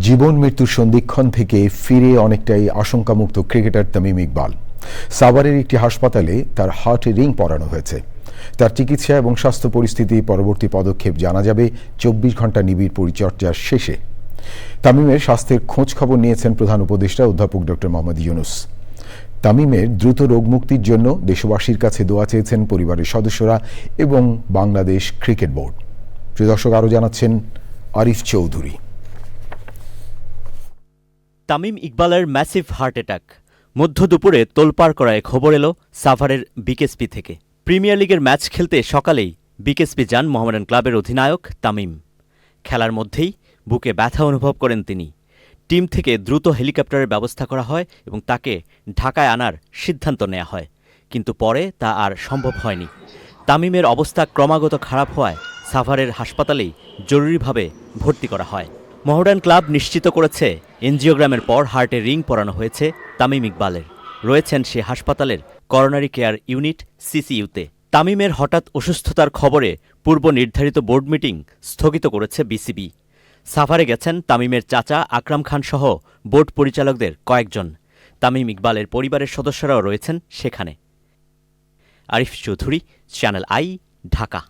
জীবন মৃত্যুর সন্ধিক্ষণ থেকে ফিরে অনেকটাই আশঙ্কামুক্ত ক্রিকেটার তামিম ইকবাল। সাভারের একটি হাসপাতালে তার হার্টে রিং পরানো হয়েছে। তার চিকিৎসা এবং স্বাস্থ্য পরিস্থিতি পরবর্তী পদক্ষেপ জানা যাবে চব্বিশ ঘণ্টা নিবিড় পরিচর্যার শেষে। তামিমের স্বাস্থ্যের খোঁজ খবর নিয়েছেন প্রধান উপদেষ্টা অধ্যাপক ডক্টর মোহাম্মদ ইউনুস। তামিমের দ্রুত রোগমুক্তির জন্য দেশবাসীর কাছে দোয়া চেয়েছেন পরিবারের সদস্যরা এবং বাংলাদেশ ক্রিকেট বোর্ড। প্রিয় দর্শক, আরও জানাচ্ছেন আরিফ চৌধুরী। তামিম ইকবালের ম্যাসিভ হার্ট অ্যাটাক। মধ্য দুপুরে তোলপাড় করায় খবর এলো সাভারের বিকেএসপি থেকে। প্রিমিয়ার লিগের ম্যাচ খেলতে সকালেই বিকেএসপি যান মোহামেডান ক্লাবের অধিনায়ক তামিম। খেলার মধ্যেই বুকে ব্যথা অনুভব করেন তিনি। টিম থেকে দ্রুত হেলিকপ্টারের ব্যবস্থা করা হয় এবং তাকে ঢাকায় আনার সিদ্ধান্ত নেওয়া হয়। কিন্তু পরে তা আর সম্ভব হয়নি। তামিমের অবস্থা ক্রমাগত খারাপ হওয়ায় সাভারের হাসপাতালেই জরুরিভাবে ভর্তি করা হয়। মহডার্ন ক্লাব নিশ্চিত করেছে এনজিওগ্রামের পর হার্টে রিং পরানো হয়েছে তামিম ইকবালের। রয়েছেন সে হাসপাতালের করোনারি কেয়ার ইউনিট সিসিইউতে। তামিমের হঠাৎ অসুস্থতার খবরে পূর্ব নির্ধারিত বোর্ড মিটিং স্থগিত করেছে বিসিবি। সাফারে গেছেন তামিমের চাচা আকরাম খান সহ বোর্ড পরিচালকদের কয়েকজন। তামিম ইকবালের পরিবারের সদস্যরাও রয়েছেন সেখানে। Arif Chowdhury, channel I, Dhaka.